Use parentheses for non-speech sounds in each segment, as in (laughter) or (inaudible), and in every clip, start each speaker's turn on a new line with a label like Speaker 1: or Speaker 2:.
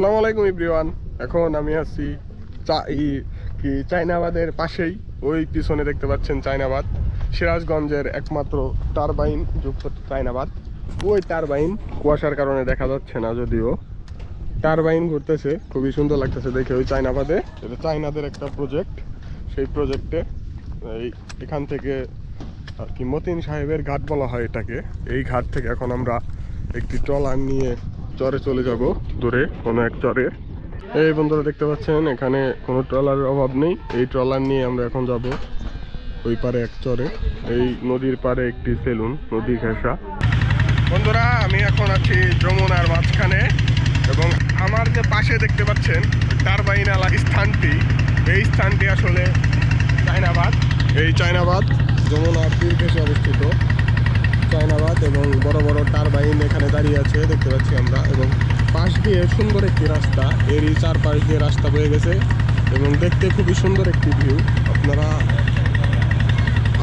Speaker 1: আসসালামু আলাইকুম ইব্রিওয়ান এখন আমি আছি চা ই কি চায়নাবাদের পাশেই। ওই পিছনে দেখতে পাচ্ছেন চায়নাবাদ। সিরাজগঞ্জের একমাত্র টারবাইন যুক্ত চায়নাবাদ। ওই টারবাইন কুয়াশার কারণে দেখা যাচ্ছে না যদিও। টারবাইন ঘুরতেছে, খুবই সুন্দর লাগতেছে দেখে ওই চায়নাবাদে। এটা চায়নাদের একটা প্রজেক্ট সেই প্রজেক্টে এই এখান থেকে আর কি মতিন সাহেবের ঘাট বলা হয় এটাকে। এই ঘাট থেকে এখন আমরা একটি ট্রলার নিয়ে চরে চলে যাব, দূরে কোনো এক চরে। এই বন্ধুরা দেখতে পাচ্ছেন, এখানে কোনো ট্রলারের অভাব নেই। এই ট্রলার নিয়ে আমরা এখন যাব ওই পারে এক চরে। এই নদীর পারে একটি সেলুন, নদী ঘেঁষা। বন্ধুরা, আমি এখন আছি যমুনার মাঝখানে এবং আমার যে পাশে দেখতে পাচ্ছেন টারবাইনালা স্থানটি। এই স্থানটি আসলে চায়নাবাদ। এই চায়নাবাদ, যমুনার তীর ঘেঁষে অবস্থিত। চায়নাবাদ এবং বড় বড় টারবাইন এখানে দাঁড়িয়ে আছে, দেখতে পাচ্ছি আমরা। এবং পাশ দিয়ে সুন্দর একটি রাস্তা, এরই চারপাশ দিয়ে রাস্তা বয়ে গেছে এবং দেখতে খুবই সুন্দর একটি ভিউ আপনারা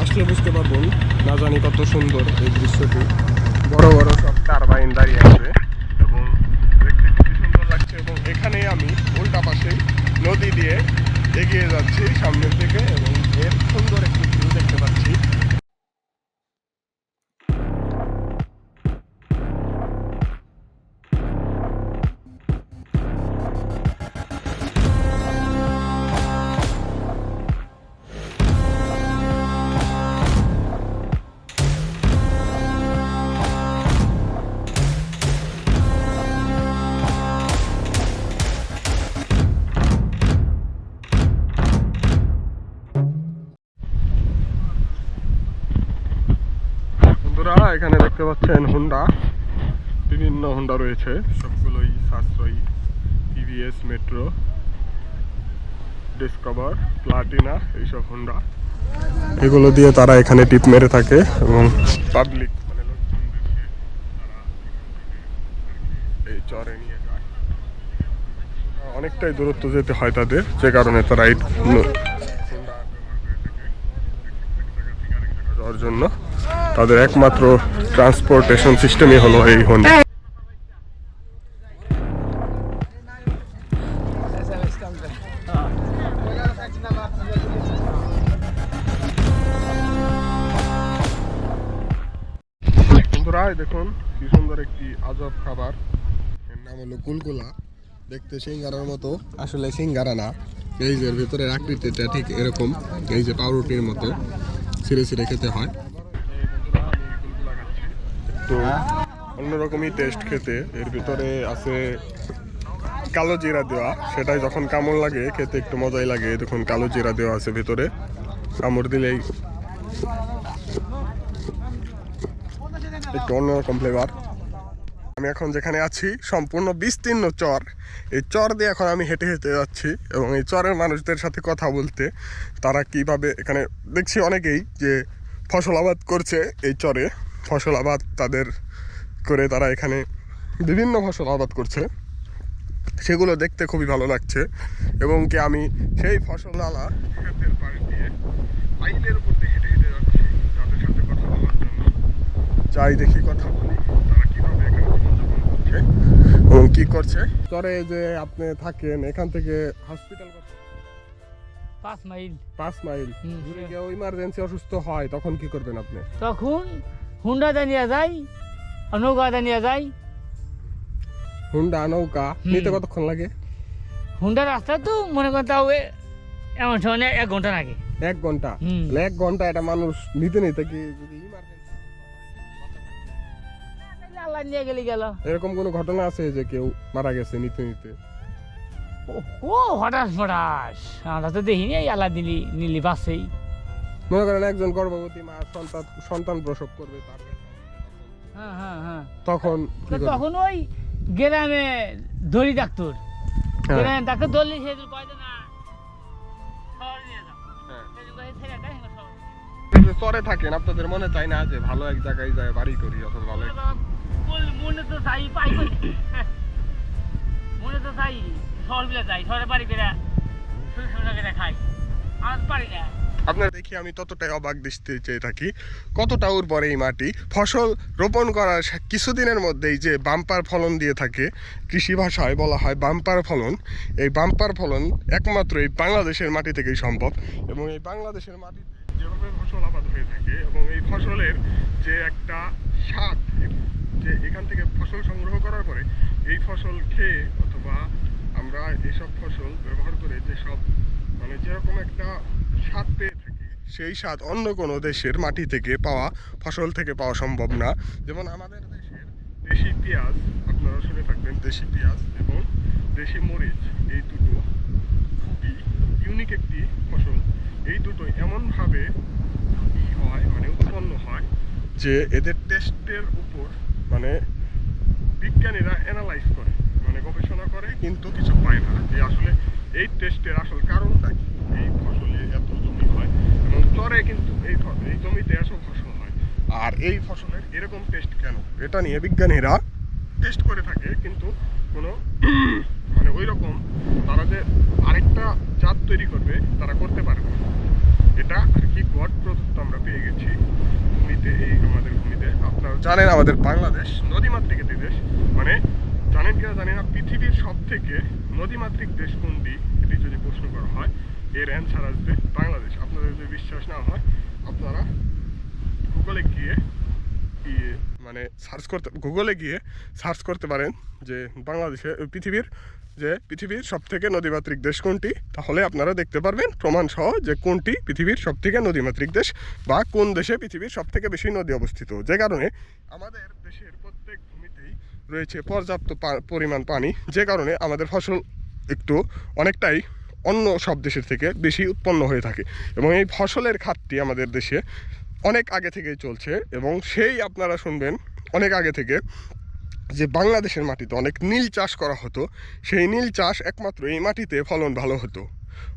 Speaker 1: আসলে বুঝতে পারবেন, না জানি কত সুন্দর এই দৃশ্যটি। বড় বড় সব টারবাইন দাঁড়িয়ে আছে এবং দেখতে খুবই সুন্দর লাগছে এবং এখানেই আমি উল্টা পাশেই নদী দিয়ে এগিয়ে যাচ্ছি সামনের দিকে এবং এর সুন্দর একটি ভিউ দেখতে পাচ্ছি। বন্ধুরা, এখানে দেখতে পাচ্ছেন হোন্ডা বিভিন্ন হোন্ডা রয়েছে, সবগুলোই সাশ্রয়ী টিভিএস মেট্রো ডিসকভার প্লাটিনা এইসব হোন্ডা এগুলো দিয়ে তারা এখানে টিপ মেরে থাকে এবং পাবলিক মানে এই চরে নিয়ে যায়। অনেকটাই দূরত্ব যেতে হয় তাদের, যে কারণে তারা এই জন্য। তাদের একমাত্র ট্রান্সপোর্টেশন সিস্টেমই হলো এই হোন্ডা দেখুন, কি সুন্দর একটি আজব খাবার। এর নাম হলো কুলকুলা দেখতে সিঙ্গারার মতো। আসলে সিঙ্গারা না। এই যে ভেতরের আকৃতিটা ঠিক এরকম। এই যে পাউরুটির মতো। ছিঁড়ে ছিঁড়ে খেতে হয়। তো অন্যরকমই টেস্ট খেতে। এর ভিতরে আছে কালো জিরা দেওয়া। সেটাই যখন কামড় লাগে, খেতে একটু মজাই লাগে। দেখুন, কালো জিরা দেওয়া আছে ভিতরে। কামড় দিলেই একটু অন্যরকম ফ্লেভার আমি এখন যেখানে আছি, সম্পূর্ণ বিস্তীর্ণ চর। এই চর দিয়ে এখন আমি হেঁটে হেঁটে যাচ্ছি এবং এই চরের মানুষদের সাথে কথা বলতে, তারা কীভাবে এখানে, দেখছি অনেকেই যে ফসল আবাদ করছে এই চরে। ফসল আবাদ তাদের করে তারা এখানে বিভিন্ন ফসল আবাদ করছে। সেগুলো দেখতে খুবই ভালো লাগছে এবং কি আমি সেই ফসল আলা ক্ষেতের পাড়ে দিয়ে আইলের উপর দিয়ে হেঁটে হেঁটে যাচ্ছি তাদের সাথে কথা বলার জন্য। যাই দেখি কথা বলি তারা কীভাবে এখানে জীবনযাপন করছে এবং কি করছে। চরে যে আপনি থাকেন এখান থেকে হসপিটাল
Speaker 2: পাঁচ মাইল।
Speaker 1: পাঁচ মাইল। যদি ইমার্জেন্সি অসুস্থ হয় তখন কি করবেন আপনি?
Speaker 2: তখন হুন্ডাতে নিয়ে যাই আর নৌকাতে নিয়ে যাই
Speaker 1: হুন্ডা নৌকা নিতে কতক্ষণ লাগে
Speaker 2: হুন্ডা রাস্তা তো মনে করেন তাও এমন সময় এক ঘণ্টা লাগে
Speaker 1: এক ঘণ্টা এক ঘণ্টা এটা মানুষ নিতে নিতে কি
Speaker 2: আল্লাহ নিয়ে গেলে গেল
Speaker 1: এরকম কোনো ঘটনা আছে যে কেউ মারা গেছে নিতে নিতে
Speaker 2: ও- হঠাৎ হঠাৎ আমরা তো দেখিনি আল্লাহ দিলি নিলি বাসেই
Speaker 1: মনে করেন একজন গর্ভবতী মা সন্তান সন্তান প্রসব করবে তার
Speaker 2: হ্যাঁ হ্যাঁ হ্যাঁ।
Speaker 1: তখন?
Speaker 2: তখন ওই গ্রামে ধরি ডাক্তার। গ্রামে ডাক্তার ধরলি সে
Speaker 1: হ্যাঁ। চরে থাকেন আপনাদের মনে চায় না যে ভালো এক জায়গায় যায় বাড়ি করি অথবা ভালো
Speaker 2: মনে তো চাই পাই মনে তো চাই শহর বিলে যাই শহরে বাড়ি করে করে খাই। আর পারি না।
Speaker 1: আপনার দেখি আমি ততটাই অবাক দৃষ্টি চেয়ে থাকি। কতটা উর্বর এই মাটি? ফসল রোপণ করার কিছুদিনের মধ্যেই যে বাম্পার ফলন দিয়ে থাকে, কৃষি ভাষায় বলা হয় বাম্পার ফলন। এই বাম্পার ফলন একমাত্র এই বাংলাদেশের মাটি থেকেই সম্ভব এবং এই বাংলাদেশের মাটিতে যেভাবে ফসল আবাদ হয়ে থাকে এবং এই ফসলের যে একটা স্বাদ, যে এখান থেকে ফসল সংগ্রহ করার পরে এই ফসল খেয়ে অথবা আমরা এসব ফসল ব্যবহার করে যেসব মানে যেরকম একটা স্বাদ পেয়ে থাকি। সেই স্বাদ অন্য কোনো দেশের মাটি থেকে পাওয়া, ফসল থেকে পাওয়া সম্ভব না। যেমন আমাদের দেশের দেশি পেঁয়াজ, আপনারা শুনে থাকবেন দেশি পেঁয়াজ এবং দেশি মরিচ, এই দুটো খুবই ইউনিক একটি ফসল। এই দুটো এমনভাবে হয় মানে উৎপন্ন হয় যে এদের টেস্টের উপর মানে বিজ্ঞানীরা অ্যানালাইজ করে মানে গবেষণা করে, কিন্তু কিছু পায় না যে আসলে এই টেস্টের আসল কারণটা কি এই ফসলে এত জমি হয় এবং চরে কিন্তু এই ফ- এই জমিতে এত ফসল হয় আর এই ফসলের এরকম টেস্ট কেন? এটা নিয়ে বিজ্ঞানীরা টেস্ট করে থাকে, কিন্তু কোনো (clears throat) মানে ওই রকম তারা যে আরেকটা জাত তৈরি করবে, তারা করতে পারবে এটা আর কি গড প্রদত্ত আমরা পেয়ে গেছি ভূমিতে, এই আমাদের ভূমিতে। আপনারা জানেন আমাদের বাংলাদেশ নদীমাতৃক একটি দেশ। মানে জানেন কিনা জানি না, পৃথিবীর সব থেকে নদীমাতৃক দেশ কোনটি, এটি যদি প্রশ্ন করা হয়, এর অ্যান্সার আসবে বাংলাদেশ। আপনাদের যদি বিশ্বাস না হয়, আপনারা গুগলে গিয়ে মানে সার্চ করতে গুগলে গিয়ে সার্চ করতে পারেন যে বাংলাদেশে পৃথিবীর, যে পৃথিবীর সব থেকে নদীমাতৃক দেশ কোনটি, তাহলে আপনারা দেখতে পারবেন প্রমাণ সহ যে কোনটি পৃথিবীর সব থেকে নদীমাতৃক দেশ বা কোন দেশে পৃথিবীর সব থেকে বেশি নদী অবস্থিত। যে কারণে আমাদের দেশের প্রত্যেক ভূমিতেই রয়েছে পর্যাপ্ত পরিমাণ পানি, যে কারণে আমাদের ফসল একটু অনেকটাই অন্য সব দেশের থেকে বেশি উৎপন্ন হয়ে থাকে এবং এই ফসলের খাতটি আমাদের দেশে অনেক আগে থেকেই চলছে এবং সেই আপনারা শুনবেন অনেক আগে থেকে যে বাংলাদেশের মাটিতে অনেক নীল চাষ করা হতো, সেই নীল চাষ একমাত্র এই মাটিতে ফলন ভালো হতো,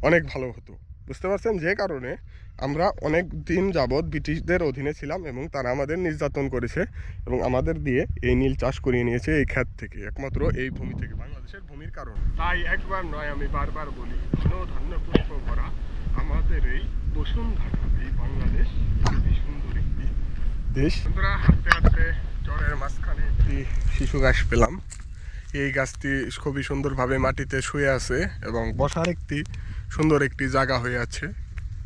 Speaker 1: অনেক ভালো হতো। বুঝতে পারছেন? যে কারণে আমরা অনেক দিন যাবৎ ব্রিটিশদের অধীনে ছিলাম এবং তারা আমাদের নির্যাতন করেছে এবং আমাদের দিয়ে এই নীল চাষ করিয়ে নিয়েছে এই ক্ষেত থেকে, একমাত্র এই ভূমি থেকে, বাংলাদেশের ভূমির কারণ। তাই একবার নয়, আমি বারবার বলি ধন্য ধান্য পুষ্প করা আমাদের এই বসুন্ধরা, এই বাংলাদেশ দেশ। বন্ধুরা হাঁটতে হাঁটতে চরের মাঝখানে একটি শিশু গাছ পেলাম। এই গাছটি খুবই সুন্দরভাবে মাটিতে শুয়ে আছে এবং বসার একটি সুন্দর একটি জায়গা হয়ে আছে।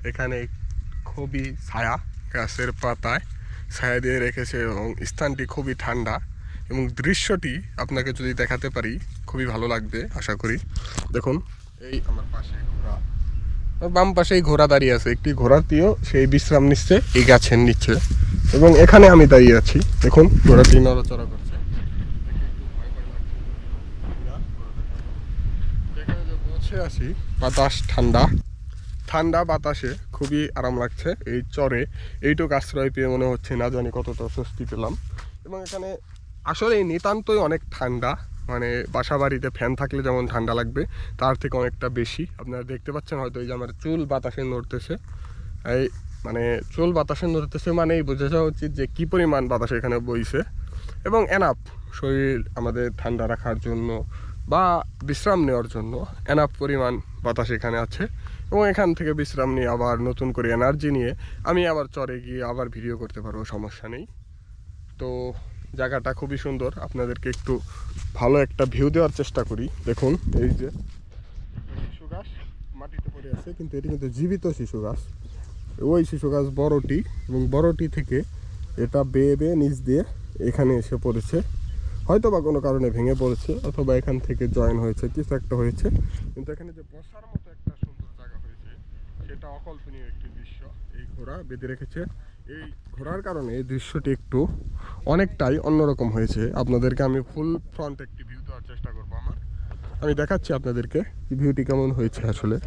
Speaker 1: এখানে খুবই ছায়া গাছের পাতায় ছায়া দিয়ে রেখেছে এবং স্থানটি খুবই ঠান্ডা এবং দৃশ্যটি আপনাকে যদি দেখাতে পারি, খুবই ভালো লাগবে আশা করি। দেখুন, এই আমার পাশে ঘোড়া। বাম পাশেই ঘোড়া দাঁড়িয়ে আছে। একটি ঘোড়াটিও সেই বিশ্রাম নিচ্ছে, এই গাছের নিচে। এবং এখানে আমি দাঁড়িয়ে আছি। দেখুন ঘোড়াটি নড়াচড়া করছে। আছি বাতাস ঠান্ডা। ঠান্ডা বাতাসে খুবই আরাম লাগছে। এই চরে এইটুকু আশ্রয় পেয়ে মনে হচ্ছে না জানি কতটা স্বস্তি পেলাম। এবং এখানে আসলে নিতান্তই অনেক ঠান্ডা। মানে বাসা বাড়িতে ফ্যান থাকলে যেমন ঠান্ডা লাগবে তার থেকে অনেকটা বেশি। আপনারা দেখতে পাচ্ছেন হয়তো এই যে আমার চুল বাতাসে নড়তেছে। এই মানে চুল বাতাসে নড়তেছে মানেই বোঝা যাওয়া উচিত যে কী পরিমাণ বাতাস এখানে বইছে। এবং এনাফ শরীর আমাদের ঠান্ডা রাখার জন্য বা বিশ্রাম নেওয়ার জন্য এনাফ পরিমাণ বাতাস এখানে আছে। এবং এখান থেকে বিশ্রাম নিয়ে আবার নতুন করে এনার্জি নিয়ে আমি আবার চরে গিয়ে আবার ভিডিও করতে পারব, সমস্যা নেই। তো জায়গাটা খুবই সুন্দর। আপনাদেরকে একটু ভালো একটা ভিউ দেওয়ার চেষ্টা করি। দেখুন, এই যে শিশু গাছ, মাটিতে পড়ে আছে, কিন্তু এটি কিন্তু জীবিত শিশু গাছ। ওই শিশু গাছ বড়টি এবং বড়টি থেকে এটা বেয়ে বেয়ে নিচ দিয়ে এখানে এসে পড়েছে। হয়তো বা কোনো কারণে ভেঙে পড়েছে অথবা এখান থেকে জয়েন হয়েছে, কিছু একটা হয়েছে। কিন্তু এখানে যে বসার মতো একটা সুন্দর জায়গা হয়েছে, সেটা অকল্পনীয় একটি দৃশ্য। এই ঘোড়া বেঁধে রেখেছে। এই ঘোড়ার কারণে এই দৃশ্যটি একটু অনেকটাই অন্যরকম হয়েছে। আপনাদেরকে আমি ফুল ফ্রন্ট একটি ভিউ দেওয়ার চেষ্টা করব আমার। আমি দেখাচ্ছি আপনাদেরকে ভিউটি কেমন হয়েছে আসলে।